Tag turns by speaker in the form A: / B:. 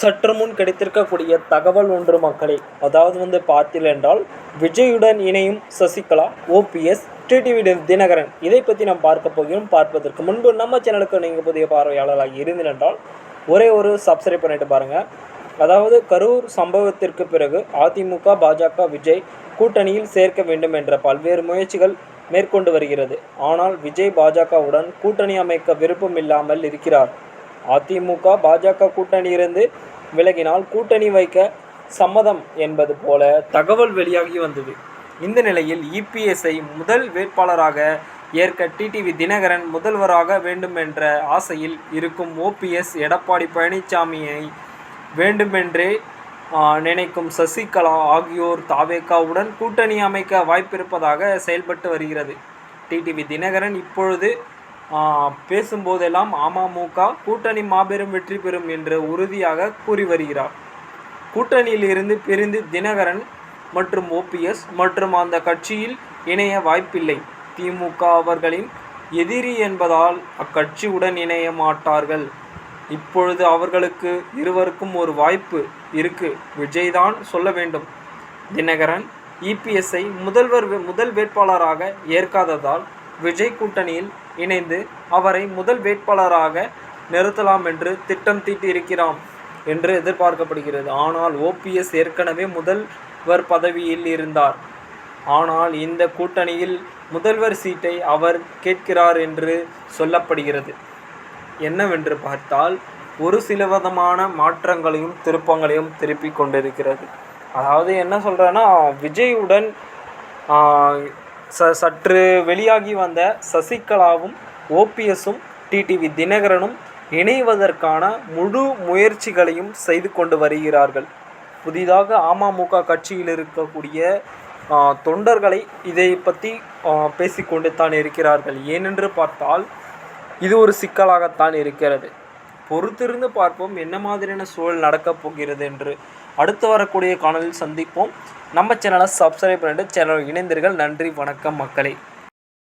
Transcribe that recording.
A: சற்று முன் கிடைத்திருக்கக்கூடிய தகவல் ஒன்று மக்களே. அதாவது வந்து பார்த்தீர்கள் என்றால் விஜயுடன் இணையும் சசிகலா ஓபிஎஸ் டிடிவி தினகரன். இதை பற்றி நாம் பார்க்க போகிறோம். பார்ப்பதற்கு முன்பு நம்ம சேனலுக்கு நீங்கள் புதிய பார்வையாளராக இருந்தீர்கள் என்றால் ஒரே ஒரு சப்ஸ்கிரைப் பண்ணிட்டு பாருங்கள் அதாவது கரூர் சம்பவத்திற்கு பிறகு அதிமுக பாஜக விஜய் கூட்டணியில் சேர்க்க வேண்டும் என்ற பல்வேறு முயற்சிகள் மேற்கொண்டு வருகிறது. ஆனால் விஜய் பாஜகவுடன் கூட்டணி அமைக்க விருப்பம் இல்லாமல் இருக்கிறார். அதிமுக பாஜக கூட்டணியிலிருந்து விலகினால் கூட்டணி வைக்க சம்மதம் என்பது போல தகவல் வெளியாகி வந்தது. இந்த நிலையில் இபிஎஸ்ஐ முதல் வேட்பாளராக ஏற்க டிடிவி தினகரன் முதல்வராக வேண்டும் என்ற ஆசையில் இருக்கும் ஓபிஎஸ் எடப்பாடி பழனிசாமியை வேண்டுமென்றே நினைக்கும் சசிகலா ஆகியோர் தாவேகாவுடன் கூட்டணி அமைக்க வாய்ப்பிருப்பதாக செயல்பட்டு வருகிறது. டிடிவி தினகரன் இப்பொழுது பேசும்போதெல்லாம் அமமுக கூட்டணி மாபெரும் வெற்றி பெறும் என்று உறுதியாக கூறி வருகிறார். கூட்டணியில் இருந்து பிரிந்து தினகரன் மற்றும் ஓபிஎஸ் மற்றும் அந்த கட்சியில் இணைய வாய்ப்பில்லை. திமுக அவர்களின் எதிரி என்பதால் அக்கட்சியுடன் இணைய மாட்டார்கள். இப்பொழுது அவர்களுக்கு இருவருக்கும் ஒரு வாய்ப்பு இருக்கு. விஜய்தான் சொல்ல வேண்டும். தினகரன் இபிஎஸ்ஐ முதல்வர் வே- முதல் வேட்பாளராக ஏற்காததால் விஜய் கூட்டணியில் இணைந்து அவரை முதல் வேட்பாளராக நிறுத்தலாம் என்று திட்டம் தீட்டியிருக்கிறான் என்று எதிர்பார்க்கப்படுகிறது. ஆனால் ஓபிஎஸ் ஏற்கனவே முதல்வர் பதவியில் இருந்தார். ஆனால் இந்த கூட்டணியில் முதல்வர் சீட்டை அவர் கேட்கிறார் என்று சொல்லப்படுகிறது. என்னவென்று பார்த்தால் ஒரு சில விதமான மாற்றங்களையும் திருப்பங்களையும் திருப்பி கொண்டிருக்கிறது. அதாவது என்ன சொல்கிறேன்னா விஜயுடன் ச சற்று வெளியாகி வந்த சசிகலாவும் ஓபிஎஸும் டிடிவி தினகரனும் இணைவதற்கான முழு முயற்சிகளையும் செய்து கொண்டு வருகிறார்கள். புதிதாக அமமுக கட்சியில் இருக்கக்கூடிய தொண்டர்களை இதை பற்றி பேசிக்கொண்டு தான் இருக்கிறார்கள். ஏனென்று பார்த்தால் இது ஒரு சிக்கலாகத்தான் இருக்கிறது. பொறுத்திருந்து பார்ப்போம் என்ன மாதிரியான சூழல் நடக்கப் போகிறது என்று. அடுத்து வரக்கூடிய காணொலியில் சந்திப்போம். நம்ம சேனலை சப்ஸ்கிரைப் பண்ணிட்டு சேனல் இணைந்தீர்கள் நன்றி வணக்கம் மக்களே.